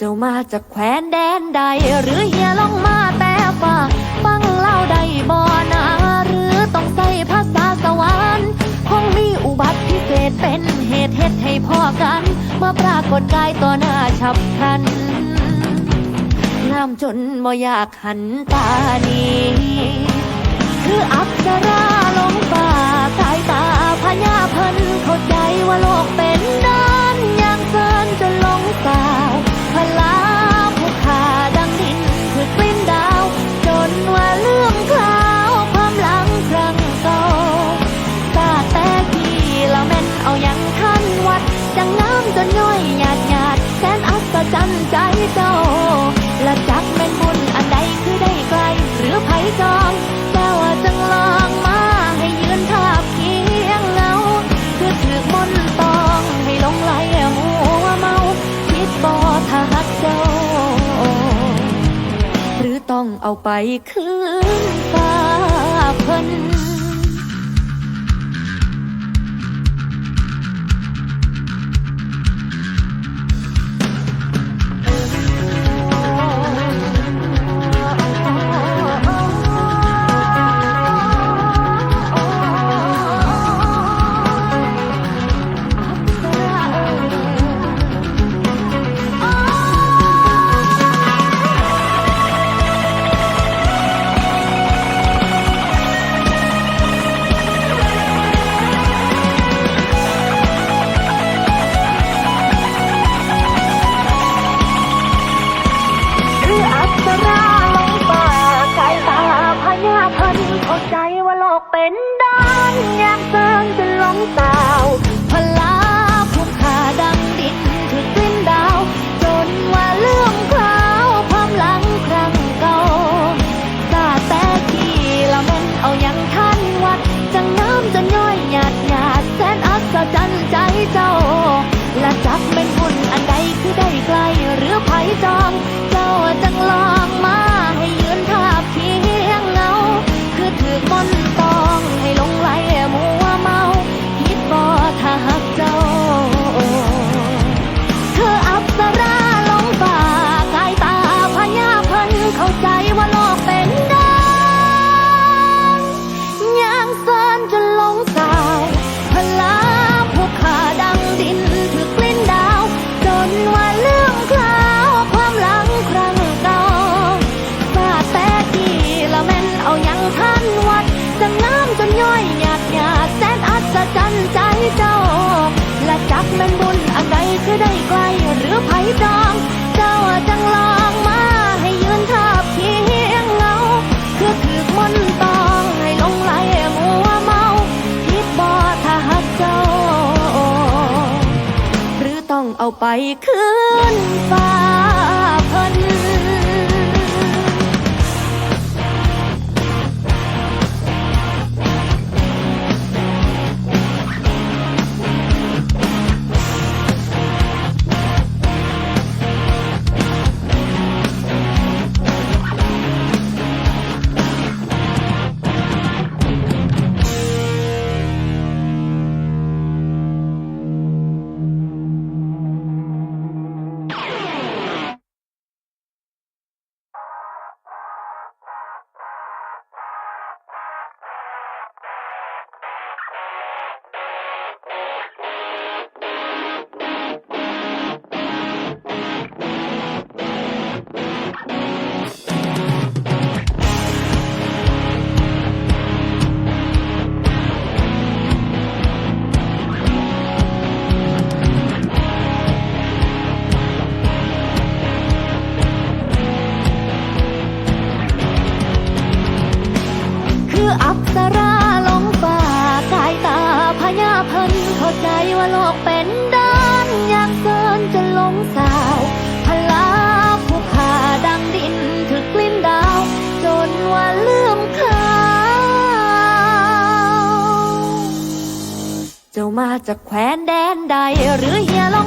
จ้ามาจากแคว้นแดนใด หรือเฮียลองมาแต่ฝ่าฟังเล่าใดบ่อนาหรือต้องใส่ภาษาสวรรค์คงมีอุบัติพิเศษเป็นเหตุเหตุให้พ่อกันมาปรากฏกายต่อหน้าฉับพลันน้ำจนบ่อยากหันตานี้ โซและจักแม่นบุญอันใดคือได้ไกล หรือไผจองแต่ว่าจังลองมาให้ยืนทาบเคียงเงาคือถือมนตองให้ลงไหลหัวเมาคิดบ่ทาหักเจ้า หรือต้องเอาไปคืนฟ้าเพิ่น นด้านยามเสริมจนล้มสาว เอาไปคืนฟ้า จะแควนแดนใดหรือเฮียลอง